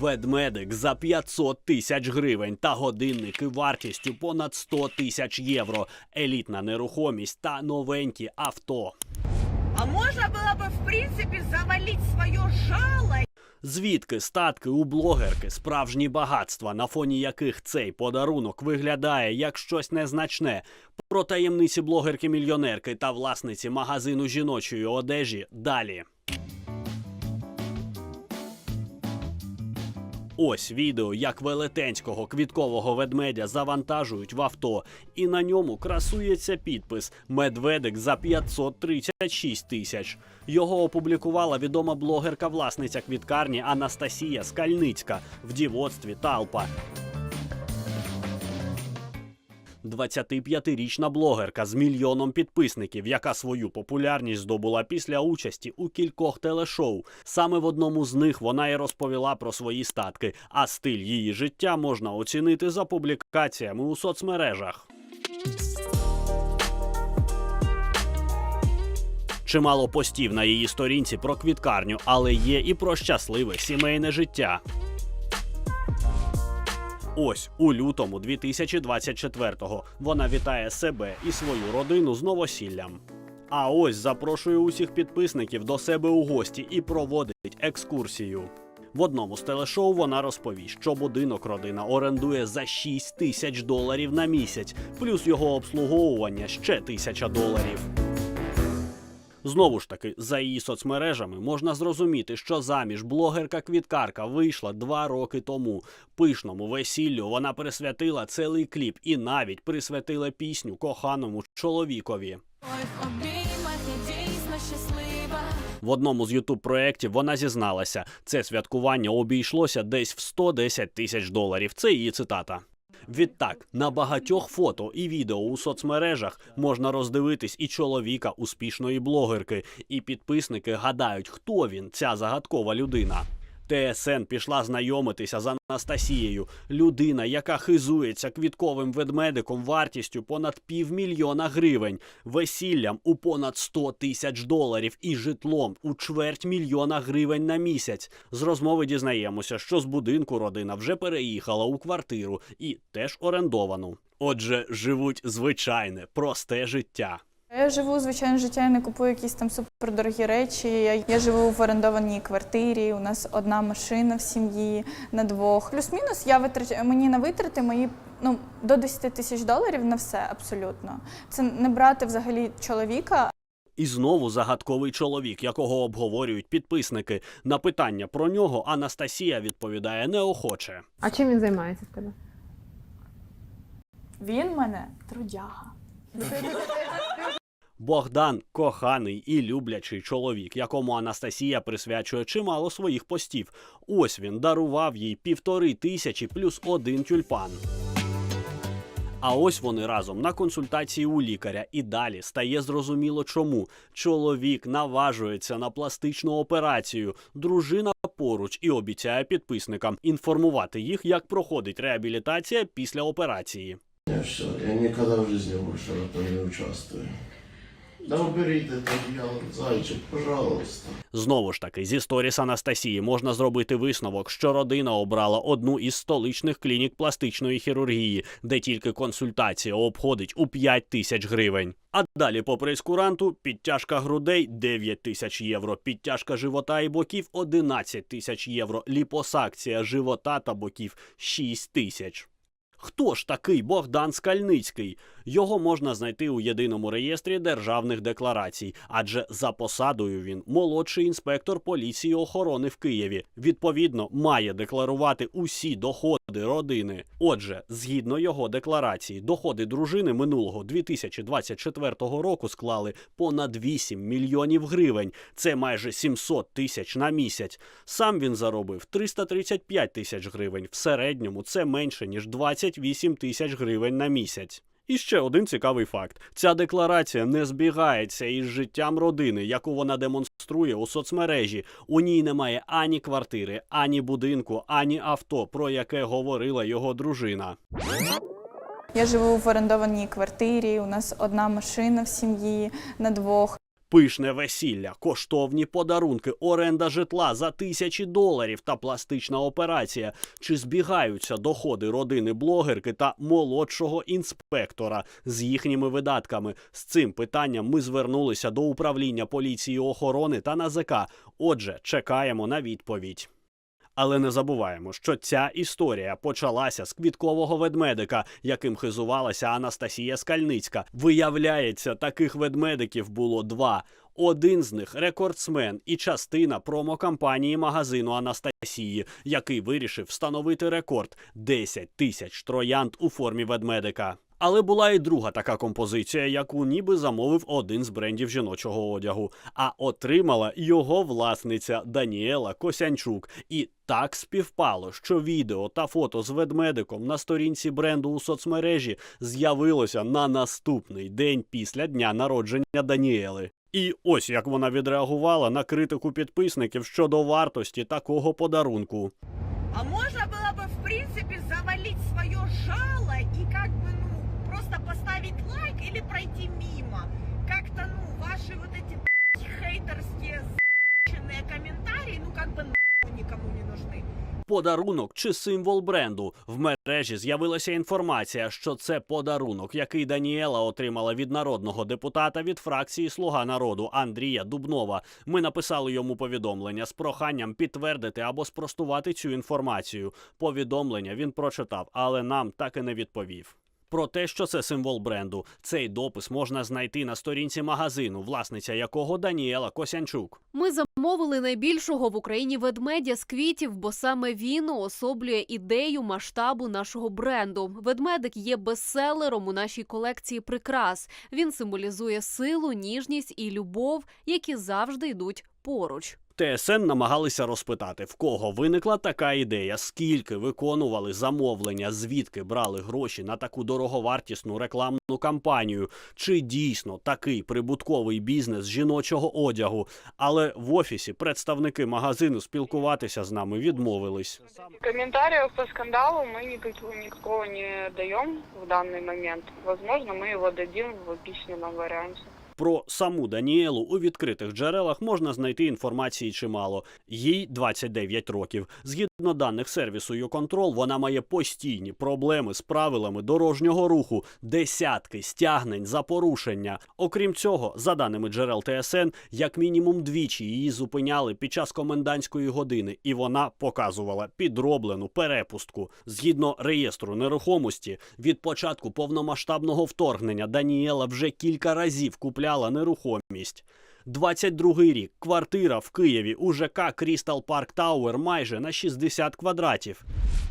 Ведмедик за 500 тисяч гривень та годинники вартістю понад 100 тисяч євро, елітна нерухомість та новенькі авто. А можно было бы, в принципе, завалить свое жало Звідки статки у блогерки, справжні багатства, на фоні яких цей подарунок виглядає як щось незначне. Про таємниці блогерки-мільйонерки та власниці магазину жіночої одежі далі. Ось відео, як велетенського квіткового ведмедя завантажують в авто, і на ньому красується підпис Медведик за 536 тисяч. Його опублікувала відома блогерка-власниця квіткарні Анастасія Скальницька в дівоцтві Талпа. 25-річна блогерка з мільйоном підписників, яка свою популярність здобула після участі у кількох телешоу. Саме в одному з них вона і розповіла про свої статки, а стиль її життя можна оцінити за публікаціями у соцмережах. Чимало постів на її сторінці про квіткарню, але є і про щасливе сімейне життя. Ось у лютому 2024-го вона вітає себе і свою родину з новосіллям. А ось запрошує усіх підписників до себе у гості і проводить екскурсію. В одному з телешоу вона розповість, що будинок родина орендує за 6 тисяч доларів на місяць, плюс його обслуговування ще тисяча доларів. Знову ж таки, за її соцмережами можна зрозуміти, що заміж блогерка-квіткарка вийшла два роки тому. Пишному весіллю вона присвятила цілий кліп і навіть присвятила пісню коханому чоловікові. В одному з ютуб проєктів вона зізналася, це святкування обійшлося десь в 110 тисяч доларів. Це її цитата. Відтак, на багатьох фото і відео у соцмережах можна роздивитись і чоловіка успішної блогерки, і підписники гадають, хто він, ця загадкова людина. ТСН пішла знайомитися з Анастасією, людина, яка хизується квітковим ведмедиком вартістю понад півмільйона гривень, весіллям у понад 100 тисяч доларів і житлом у чверть мільйона гривень на місяць. З розмови дізнаємося, що з будинку родина вже переїхала у квартиру і теж орендовану. Отже, живуть звичайне, просте життя. Я живу звичайне життя, я не купую якісь там супердорогі речі. Я, я живу в орендованій квартирі. У нас одна машина в сім'ї на двох. Плюс-мінус я витрачаю мені на витрати мої ну до 10 тисяч доларів на все абсолютно. Це не брати взагалі чоловіка. І знову загадковий чоловік, якого обговорюють підписники. На питання про нього Анастасія відповідає неохоче. А чим він займається в тебе? Він мене трудяга. Богдан коханий і люблячий чоловік, якому Анастасія присвячує чимало своїх постів. Ось він дарував їй півтори тисячі плюс один тюльпан. А ось вони разом на консультації у лікаря, і далі стає зрозуміло, чому чоловік наважується на пластичну операцію. Дружина поруч і обіцяє підписникам інформувати їх, як проходить реабілітація після операції. Я все, я никогда в жизни больше в не участвую. Да это одеяло, зайчик, пожалуйста. Знову ж таки, зі сторіс Анастасії можна зробити висновок, що родина обрала одну із столичних клінік пластичної хірургії, де тільки консультація обходить у 5 тисяч гривень. А далі по прейскуранту підтяжка грудей 9 тисяч євро, підтяжка живота і боків 11 тисяч євро, ліпосакція живота та боків 6 тисяч. Хто ж такий Богдан Скальницький? Його можна знайти у єдиному реєстрі державних декларацій, адже за посадою він молодший інспектор поліції охорони в Києві. Відповідно, має декларувати усі доходи родини. Отже, згідно його декларації, доходи дружини минулого 2024 року склали понад 8 мільйонів гривень. Це майже 700 тисяч на місяць. Сам він заробив 335 тисяч гривень. В середньому це менше ніж 28 тисяч гривень на місяць. І ще один цікавий факт: ця декларація не збігається із життям родини, яку вона демонструє у соцмережі. У ній немає ані квартири, ані будинку, ані авто, про яке говорила його дружина. Я живу в орендованій квартирі. У нас одна машина в сім'ї на двох. Пишне весілля, коштовні подарунки, оренда житла за тисячі доларів та пластична операція. Чи збігаються доходи родини блогерки та молодшого інспектора з їхніми видатками? З цим питанням ми звернулися до управління поліції охорони та НАЗК. Отже, чекаємо на відповідь. Але не забуваємо, що ця історія почалася з квіткового ведмедика, яким хизувалася Анастасія Скальницька. Виявляється, таких ведмедиків було два. Один з них рекордсмен і частина промокампанії магазину Анастасії, який вирішив встановити рекорд 10 тисяч троянд у формі ведмедика. Але була і друга така композиція, яку ніби замовив один з брендів жіночого одягу, а отримала його власниця Даніела Косянчук. І так співпало, що відео та фото з ведмедиком на сторінці бренду у соцмережі з'явилося на наступний день після дня народження Даніели. І ось як вона відреагувала на критику підписників щодо вартості такого подарунку. А можно было бы, в принципе, завалить свое жало поставить лайк или пройти мимо. Как-то, ну, ваши вот эти хейтерские за***ченные комментарии, ну, как бы, нахуй никому не нужны. Подарунок чи символ бренду в мережі з'явилася інформація, що це подарунок, який Даніела отримала від народного депутата від фракції Слуга народу Андрія Дубнова. Ми написали йому повідомлення з проханням підтвердити або спростувати цю інформацію. Повідомлення він прочитав, але нам так і не відповів. Про те, що це символ бренду, цей допис можна знайти на сторінці магазину, власниця якого Даніела Косянчук. Ми замовили найбільшого в Україні ведмедя з квітів, бо саме він уособлює ідею масштабу нашого бренду. Ведмедик є бестселером у нашій колекції прикрас. Він символізує силу, ніжність і любов, які завжди йдуть поруч. ТСН намагалися розпитати, в кого виникла така ідея, скільки виконували замовлення, звідки брали гроші на таку дороговартісну рекламну кампанію, чи дійсно такий прибутковий бізнес жіночого одягу. Але в офісі представники магазину спілкуватися з нами відмовились. Комментариев по скандалу мы никакого, никакого не даем в данный момент. Возможно, мы его дадим в письменном варианте. Про саму Даніелу у відкритих джерелах можна знайти інформації чимало. Їй 29 років. Згідно даних сервісу «Юконтрол», вона має постійні проблеми з правилами дорожнього руху, десятки стягнень за порушення. Окрім цього, за даними джерел ТСН, як мінімум двічі її зупиняли під час комендантської години, і вона показувала підроблену перепустку. Згідно реєстру нерухомості, від початку повномасштабного вторгнення Даніела вже кілька разів купляла нерухомість. 22-й рік. Квартира в Києві у ЖК Крістал Парк Тауер майже на 60 квадратів.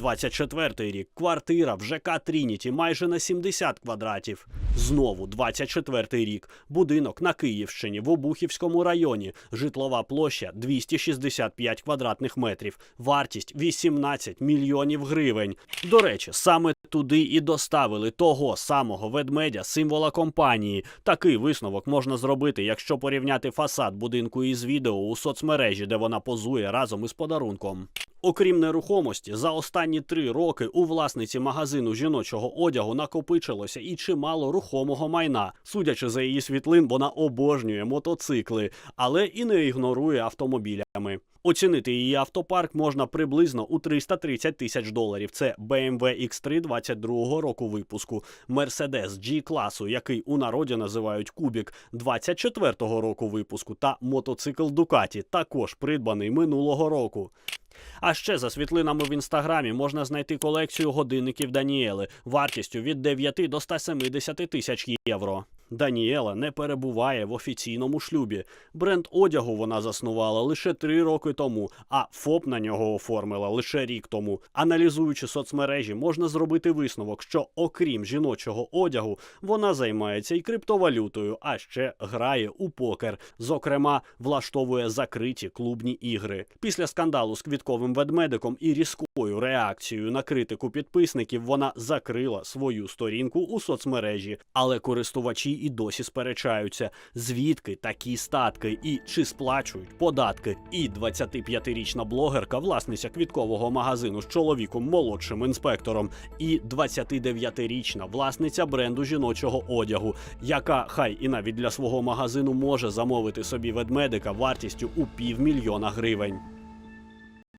24-й рік. Квартира в ЖК Трініті майже на 70 квадратів. Знову 24-й рік. Будинок на Київщині в Обухівському районі. Житлова площа 265 квадратних метрів. Вартість 18 мільйонів гривень. До речі, саме туди і доставили того самого ведмедя, символа компанії. Такий висновок можна зробити, якщо порівняти фасад будинку із відео у соцмережі, де вона позує разом із подарунком. Окрім нерухомості, за останні три роки у власниці магазину жіночого одягу накопичилося і чимало рухомого майна. Судячи за її світлин, вона обожнює мотоцикли, але і не ігнорує автомобілями. Оцінити її автопарк можна приблизно у 330 тисяч доларів. Це BMW X3 22 року випуску, Mercedes G-класу, який у народі називають Кубік 24 року випуску, та мотоцикл Ducati, також придбаний минулого року. А ще за світлинами в інстаграмі можна знайти колекцію годинників Даніели вартістю від 9 до 170 тисяч євро. Даніела не перебуває в офіційному шлюбі. Бренд одягу вона заснувала лише три роки тому, а ФОП на нього оформила лише рік тому. Аналізуючи соцмережі, можна зробити висновок, що окрім жіночого одягу, вона займається і криптовалютою, а ще грає у покер. Зокрема, влаштовує закриті клубні ігри. Після скандалу з квітковим ведмедиком і різкою реакцією на критику підписників вона закрила свою сторінку у соцмережі, але користувачі і досі сперечаються, звідки такі статки і чи сплачують податки. І 25-річна блогерка, власниця квіткового магазину з чоловіком молодшим інспектором, і 29-річна власниця бренду жіночого одягу, яка хай і навіть для свого магазину може замовити собі ведмедика вартістю у півмільйона гривень.